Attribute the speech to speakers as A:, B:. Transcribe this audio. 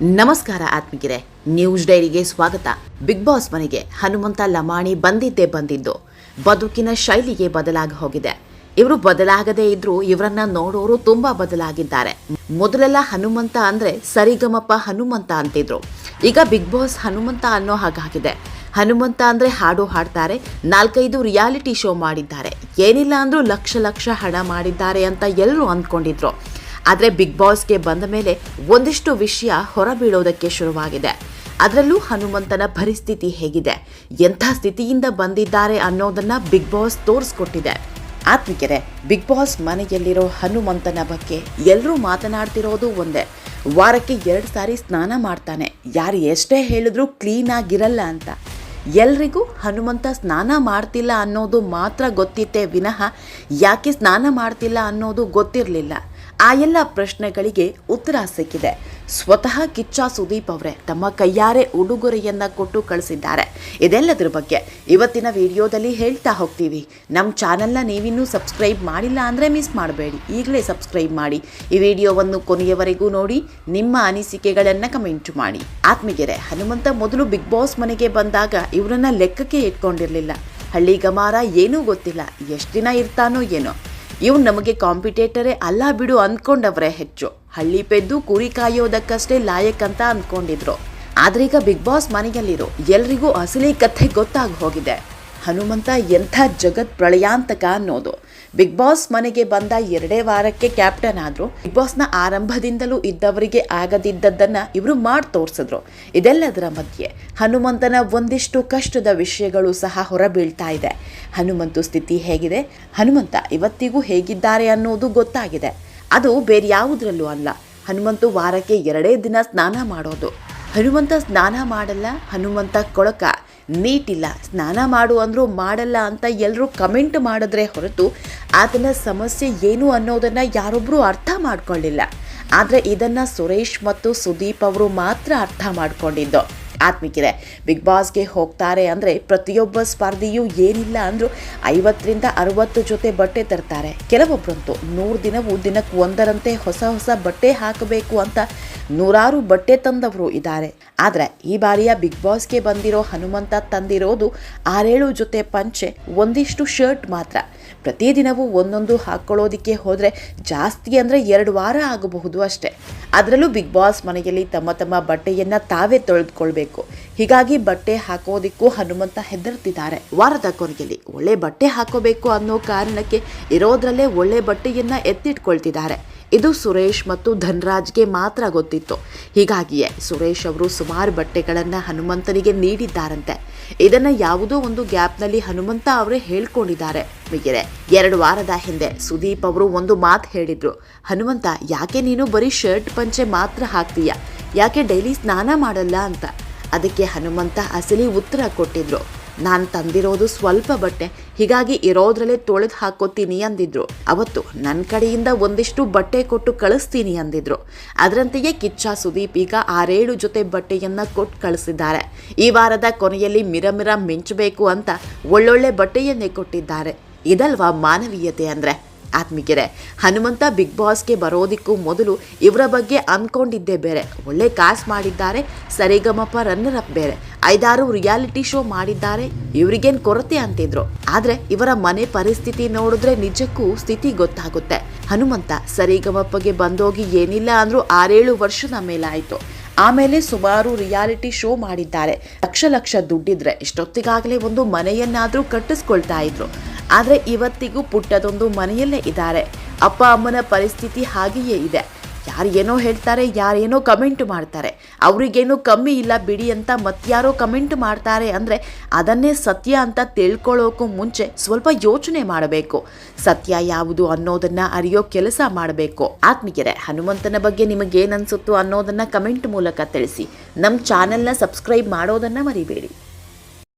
A: ನಮಸ್ಕಾರ ಆತ್ಮಿಗಿರೆ ನ್ಯೂಸ್ ಡೈರಿಗೆ ಸ್ವಾಗತ. ಬಿಗ್ ಬಾಸ್ ಮನೆಗೆ ಹನುಮಂತ ಲಮಾಣಿ ಬಂದಿದ್ದೇ ಬಂದಿದ್ದು. ಬದುಕಿನ ಶೈಲಿಗೆ ಬದಲಾಗಿ ಹೋಗಿದೆ. ಇವರು ಬದಲಾಗದೇ ಇದ್ರೂ ಇವರನ್ನ ನೋಡೋರು ತುಂಬಾ ಬದಲಾಗಿದ್ದಾರೆ. ಮೊದಲೆಲ್ಲ ಹನುಮಂತ ಅಂದ್ರೆ ಸರಿಗಮಪ್ಪ ಹನುಮಂತ ಅಂತಿದ್ರು. ಈಗ ಬಿಗ್ ಬಾಸ್ ಹನುಮಂತ ಅನ್ನೋ ಹಾಗಾಗಿದೆ ಹನುಮಂತ ಅಂದ್ರೆ ಹಾಡು ಹಾಡ್ತಾರೆ, ನಾಲ್ಕೈದು ರಿಯಾಲಿಟಿ ಶೋ ಮಾಡಿದ್ದಾರೆ. ಏನಿಲ್ಲ ಅಂದ್ರೂ ಲಕ್ಷ ಲಕ್ಷ ಹಣ ಮಾಡಿದ್ದಾರೆ ಅಂತ ಎಲ್ಲರೂ ಅಂದ್ಕೊಂಡಿದ್ರು. ಆದರೆ ಬಿಗ್ ಬಾಸ್ಗೆ ಬಂದ ಮೇಲೆ ಒಂದಿಷ್ಟು ವಿಷಯ ಹೊರಬೀಳೋದಕ್ಕೆ ಶುರುವಾಗಿದೆ. ಅದರಲ್ಲೂ ಹನುಮಂತನ ಪರಿಸ್ಥಿತಿ ಹೇಗಿದೆ? ಎಂಥ ಸ್ಥಿತಿಯಿಂದ ಬಂದಿದ್ದಾರೆ ಅನ್ನೋದನ್ನ ಬಿಗ್ ಬಾಸ್ ತೋರಿಸ್ಕೊಟ್ಟಿದೆ. ಆತ್ಮಿಕೆರೆ, ಬಿಗ್ ಬಾಸ್ ಮನೆಯಲ್ಲಿರೋ ಹನುಮಂತನ ಬಗ್ಗೆ ಎಲ್ಲರೂ ಮಾತನಾಡ್ತಿರೋದು ಒಂದೇ. ವಾರಕ್ಕೆ ಎರಡು ಸಾರಿ ಸ್ನಾನ ಮಾಡ್ತಾನೆ. ಯಾರು ಎಷ್ಟೇ ಹೇಳಿದ್ರೂ ಕ್ಲೀನ್ ಆಗಿರಲ್ಲ ಅಂತ. ಎಲ್ರಿಗೂ ಹನುಮಂತ ಸ್ನಾನ ಮಾಡ್ತಿಲ್ಲ ಅನ್ನೋದು ಮಾತ್ರ ಗೊತ್ತಿತ್ತೇ ವಿನಃ ಯಾಕೆ ಸ್ನಾನ ಮಾಡ್ತಿಲ್ಲ ಅನ್ನೋದು ಗೊತ್ತಿರಲಿಲ್ಲ. ಆ ಎಲ್ಲ ಪ್ರಶ್ನೆಗಳಿಗೆ ಉತ್ತರ ಸಿಕ್ಕಿದೆ. ಸ್ವತಃ ಕಿಚ್ಚ ಸುದೀಪ್ ಅವರೇ ತಮ್ಮ ಕೈಯಾರೆ ಉಡುಗೊರೆಯನ್ನ ಕೊಟ್ಟು ಕಳಿಸಿದ್ದಾರೆ. ಇದೆಲ್ಲದರ ಬಗ್ಗೆ ಇವತ್ತಿನ ವಿಡಿಯೋದಲ್ಲಿ ಹೇಳ್ತಾ ಹೋಗ್ತೀವಿ. ನಮ್ಮ ಚಾನಲ್ನ ನೀವಿನ್ನೂ ಸಬ್ಸ್ಕ್ರೈಬ್ ಮಾಡಿಲ್ಲ ಅಂದರೆ ಮಿಸ್ ಮಾಡಬೇಡಿ. ಈಗಲೇ ಸಬ್ಸ್ಕ್ರೈಬ್ ಮಾಡಿ. ಈ ವಿಡಿಯೋವನ್ನು ಕೊನೆಯವರೆಗೂ ನೋಡಿ, ನಿಮ್ಮ ಅನಿಸಿಕೆಗಳನ್ನು ಕಮೆಂಟ್ ಮಾಡಿ. ಆತ್ಮಗೆರೆ ಹನುಮಂತ ಮೊದಲು ಬಿಗ್ ಬಾಸ್ ಮನೆಗೆ ಬಂದಾಗ ಇವರನ್ನ ಲೆಕ್ಕಕ್ಕೆ ಇಟ್ಕೊಂಡಿರಲಿಲ್ಲ. ಹಳ್ಳಿ ಗಮಾರ ಏನೂ ಗೊತ್ತಿಲ್ಲ. ಎಷ್ಟು ದಿನ ಇರ್ತಾನೋ ಏನೋ. ಇವ್ ನಮಗೆ ಕಾಂಪಿಟೇಟರೇ ಅಲ್ಲ ಬಿಡು ಅಂದ್ಕೊಂಡವ್ರೆ ಹೆಚ್ಚು. ಹಳ್ಳಿ ಪೆದ್ದು ಕುರಿ ಕಾಯೋದಕ್ಕಷ್ಟೇ ಲಾಯಕ್ ಅಂತ ಅಂದ್ಕೊಂಡಿದ್ರು. ಆದ್ರೀಗ ಬಿಗ್ ಬಾಸ್ ಮನೆಯಲ್ಲಿರೋ. ಎಲ್ರಿಗೂ ಅಸಲಿ ಕಥೆ ಗೊತ್ತಾಗಿ ಹೋಗಿದೆ. ಹನುಮಂತ ಎಂಥ ಜಗತ್ ಪ್ರಳಯಾಂತಕ ಅನ್ನೋದು. ಬಿಗ್ ಬಾಸ್ ಮನೆಗೆ ಬಂದ ಎರಡೇ ವಾರಕ್ಕೆ ಕ್ಯಾಪ್ಟನ್ ಆದ್ರು, ಬಿಗ್ ಬಾಸ್ನ ಆರಂಭದಿಂದಲೂ ಇದ್ದವರಿಗೆ ಆಗದಿದ್ದದ್ದನ್ನು ಇವರು ಮಾಡಿ ತೋರಿಸಿದ್ರು. ಇದೆಲ್ಲದರ ಮಧ್ಯೆ ಹನುಮಂತನ ಒಂದಿಷ್ಟು ಕಷ್ಟದ ವಿಷಯಗಳು ಸಹ ಹೊರಬೀಳ್ತಾ ಇದೆ. ಹನುಮಂತು ಸ್ಥಿತಿ ಹೇಗಿದೆ? ಹನುಮಂತ ಇವತ್ತಿಗೂ ಹೇಗಿದ್ದಾರೆ ಅನ್ನೋದು ಗೊತ್ತಾಗಿದೆ. ಅದು ಬೇರೆ ಯಾವುದ್ರಲ್ಲೂ ಅಲ್ಲ. ಹನುಮಂತು ವಾರಕ್ಕೆ ಎರಡೇ ದಿನ ಸ್ನಾನ ಮಾಡೋದು. ಹನುಮಂತ ಸ್ನಾನ ಮಾಡಲ್ಲ, ಹನುಮಂತ ಕೊಳಕ ನೀಟಿಲ್ಲ ಸ್ನಾನ ಮಾಡು ಅಂದರೂ ಮಾಡಲ್ಲ ಅಂತ ಎಲ್ಲರೂ ಕಮೆಂಟ್ ಮಾಡಿದ್ರೆ ಹೊರತು ಆತನ ಸಮಸ್ಯೆ ಏನು ಅನ್ನೋದನ್ನು ಯಾರೊಬ್ಬರೂ ಅರ್ಥ ಮಾಡ್ಕೊಳ್ಳಿಲ್ಲ. ಆದರೆ ಇದನ್ನು ಸುರೇಶ್ ಮತ್ತು ಸುದೀಪ್ ಅವರು ಮಾತ್ರ ಅರ್ಥ ಮಾಡ್ಕೊಂಡಿದ್ದು. ಆತ್ಮಿಕಿದೆ ಬಿಗ್ ಬಾಸ್ಗೆ ಹೋಗ್ತಾರೆ ಅಂದರೆ ಪ್ರತಿಯೊಬ್ಬ ಸ್ಪರ್ಧಿಯು ಏನಿಲ್ಲ ಅಂದರೂ ಐವತ್ತರಿಂದ ಅರವತ್ತು ಜೊತೆ ಬಟ್ಟೆ ತರ್ತಾರೆ. ಕೆಲವೊಬ್ಬರಂತೂ ನೂರು ದಿನವೂ ದಿನಕ್ಕೆ ಒಂದರಂತೆ ಹೊಸ ಹೊಸ ಬಟ್ಟೆ ಹಾಕಬೇಕು ಅಂತ ನೂರಾರು ಬಟ್ಟೆ ತಂದವರು ಇದ್ದಾರೆ. ಆದರೆ ಈ ಬಾರಿಯ ಬಿಗ್ ಬಾಸ್ಗೆ ಬಂದಿರೋ ಹನುಮಂತ ತಂದಿರೋದು ಆರೇಳು ಜೊತೆ ಪಂಚೆ, ಒಂದಿಷ್ಟು ಶರ್ಟ್ ಮಾತ್ರ. ಪ್ರತಿದಿನವೂ ಒಂದೊಂದು ಹಾಕ್ಕೊಳ್ಳೋದಕ್ಕೆ ಹೋದರೆ ಜಾಸ್ತಿ ಅಂದರೆ ಎರಡು ವಾರ ಆಗಬಹುದು ಅಷ್ಟೇ. ಅದರಲ್ಲೂ ಬಿಗ್ ಬಾಸ್ ಮನೆಯಲ್ಲಿ ತಮ್ಮ ತಮ್ಮ ಬಟ್ಟೆಯನ್ನು ತಾವೇ ತೊಳೆದುಕೊಳ್ಬೇಕು. ಹೀಗಾಗಿ ಬಟ್ಟೆ ಹಾಕೋದಿಕ್ಕೂ ಹನುಮಂತ ಹೆದರ್ತಿದ್ದಾರೆ. ವಾರದ ಕೊನೆಯಲ್ಲಿ ಒಳ್ಳೆ ಬಟ್ಟೆ ಹಾಕೋಬೇಕು ಅನ್ನೋ ಕಾರಣಕ್ಕೆ ಇರೋದ್ರಲ್ಲೇ ಒಳ್ಳೆ ಬಟ್ಟೆಯನ್ನು ಎತ್ತಿಟ್ಕೊಳ್ತಿದ್ದಾರೆ. ಇದು ಸುರೇಶ್ ಮತ್ತು ಧನ್ರಾಜ್ಗೆ ಮಾತ್ರ ಗೊತ್ತಿತ್ತು. ಹೀಗಾಗಿಯೇ ಸುರೇಶ್ ಅವರು ಸುಮಾರು ಬಟ್ಟೆಗಳನ್ನು ಹನುಮಂತನಿಗೆ ನೀಡಿದ್ದಾರಂತೆ. ಇದನ್ನು ಯಾವುದೋ ಒಂದು ಗ್ಯಾಪ್ನಲ್ಲಿ ಹನುಮಂತ ಅವರೇ ಹೇಳ್ಕೊಂಡಿದ್ದಾರೆ. ಬಿಗಿರೆ ಎರಡು ವಾರದ ಹಿಂದೆ ಸುದೀಪ್ ಅವರು ಒಂದು ಮಾತು ಹೇಳಿದ್ರು. ಹನುಮಂತ, ಯಾಕೆ ನೀನು ಬರೀ ಶರ್ಟ್ ಪಂಚೆ ಮಾತ್ರ ಹಾಕ್ತೀಯ? ಯಾಕೆ ಡೈಲಿ ಸ್ನಾನ ಮಾಡಲ್ಲ? ಅಂತ. ಅದಕ್ಕೆ ಹನುಮಂತ ಅಸಲಿ ಉತ್ತರ ಕೊಟ್ಟಿದ್ರು. ನಾನು ತಂದಿರೋದು ಸ್ವಲ್ಪ ಬಟ್ಟೆ, ಹೀಗಾಗಿ ಇರೋದ್ರಲ್ಲೇ ತೊಳೆದು ಹಾಕೋತೀನಿ ಅಂದಿದ್ರು. ಅವತ್ತು ನನ್ನ ಕಡೆಯಿಂದ ಒಂದಿಷ್ಟು ಬಟ್ಟೆ ಕೊಟ್ಟು ಕಳಿಸ್ತೀನಿ ಅಂದಿದ್ರು. ಅದರಂತೆಯೇ ಕಿಚ್ಚ ಸುದೀಪ್ ಈಗ ಆರೇಳು ಜೊತೆ ಬಟ್ಟೆಯನ್ನ ಕೊಟ್ಟು ಕಳಿಸಿದ್ದಾರೆ. ಈ ವಾರದ ಕೊನೆಯಲ್ಲಿ ಮಿರಮಿರ ಮಿಂಚಬೇಕು ಅಂತ ಒಳ್ಳೊಳ್ಳೆ ಬಟ್ಟೆಯನ್ನೇ ಕೊಟ್ಟಿದ್ದಾರೆ. ಇದಲ್ವಾ ಮಾನವೀಯತೆ ಅಂದ್ರೆ? ಆತ್ಮಿಗೆರೆ ಹನುಮಂತ ಬಿಗ್ ಬಾಸ್ಗೆ ಬರೋದಕ್ಕೂ ಮೊದಲು ಇವರ ಬಗ್ಗೆ ಅಂದ್ಕೊಂಡಿದ್ದೆ ಬೇರೆ. ಒಳ್ಳೆ ಕಾಸ್ ಮಾಡಿದ್ದಾರೆ, ಸರಿಗಮಪ ರನ್ನರ್ ಅಪ್ ಬೇರೆ. ಐದಾರು ರಿಯಾಲಿಟಿ ಶೋ ಮಾಡಿದ್ದಾರೆ, ಇವರಿಗೇನು ಕೊರತೆ ಅಂತಿದ್ರು. ಆದ್ರೆ ಇವರ ಮನೆ ಪರಿಸ್ಥಿತಿ ನೋಡಿದ್ರೆ ನಿಜಕ್ಕೂ ಸ್ಥಿತಿ ಗೊತ್ತಾಗುತ್ತೆ. ಹನುಮಂತ ಸರಿಗಮಪ್ಪಗೆ ಬಂದೋಗಿ ಏನಿಲ್ಲ ಅಂದ್ರೂ ಆರೇಳು ವರ್ಷದ ಮೇಲಾಯಿತು. ಆಮೇಲೆ ಸುಮಾರು ರಿಯಾಲಿಟಿ ಶೋ ಮಾಡಿದ್ದಾರೆ. ಲಕ್ಷ ಲಕ್ಷ ದುಡ್ಡಿದ್ರೆ, ಇಷ್ಟೊತ್ತಿಗಾಗಲೇ ಒಂದು ಮನೆಯನ್ನಾದರೂ ಕಟ್ಟಿಸ್ಕೊಳ್ತಾ ಇದ್ರು. ಆದರೆ ಇವತ್ತಿಗೂ ಪುಟ್ಟದೊಂದು ಮನೆಯಲ್ಲೇ ಇದ್ದಾರೆ. ಅಪ್ಪ ಅಮ್ಮನ ಪರಿಸ್ಥಿತಿ ಹಾಗೆಯೇ ಇದೆ. ಯಾರು ಏನೋ ಹೇಳ್ತಾರೆ, ಯಾರೇನೋ ಕಮೆಂಟ್ ಮಾಡ್ತಾರೆ. ಅವರಿಗೇನೂ ಕಮ್ಮಿ ಇಲ್ಲ ಬಿಡಿ ಅಂತ ಮತ್ಯಾರೋ ಕಮೆಂಟ್ ಮಾಡ್ತಾರೆ ಅಂದರೆ ಅದನ್ನೇ ಸತ್ಯ ಅಂತ ತಿಳ್ಕೊಳ್ಳೋಕ್ಕೂ ಮುಂಚೆ ಸ್ವಲ್ಪ ಯೋಚನೆ ಮಾಡಬೇಕು. ಸತ್ಯ ಯಾವುದು ಅನ್ನೋದನ್ನು ಅರಿಯೋ ಕೆಲಸ ಮಾಡಬೇಕು. ಆತ್ಮೀಯರೇ, ಹನುಮಂತನ ಬಗ್ಗೆ ನಿಮಗೇನು ಅನಿಸುತ್ತೋ ಅನ್ನೋದನ್ನು ಕಮೆಂಟ್ ಮೂಲಕ ತಿಳಿಸಿ. ನಮ್ಮ ಚಾನೆಲ್ನ ಸಬ್ಸ್ಕ್ರೈಬ್ ಮಾಡೋದನ್ನು ಮರಿಬೇಡಿ.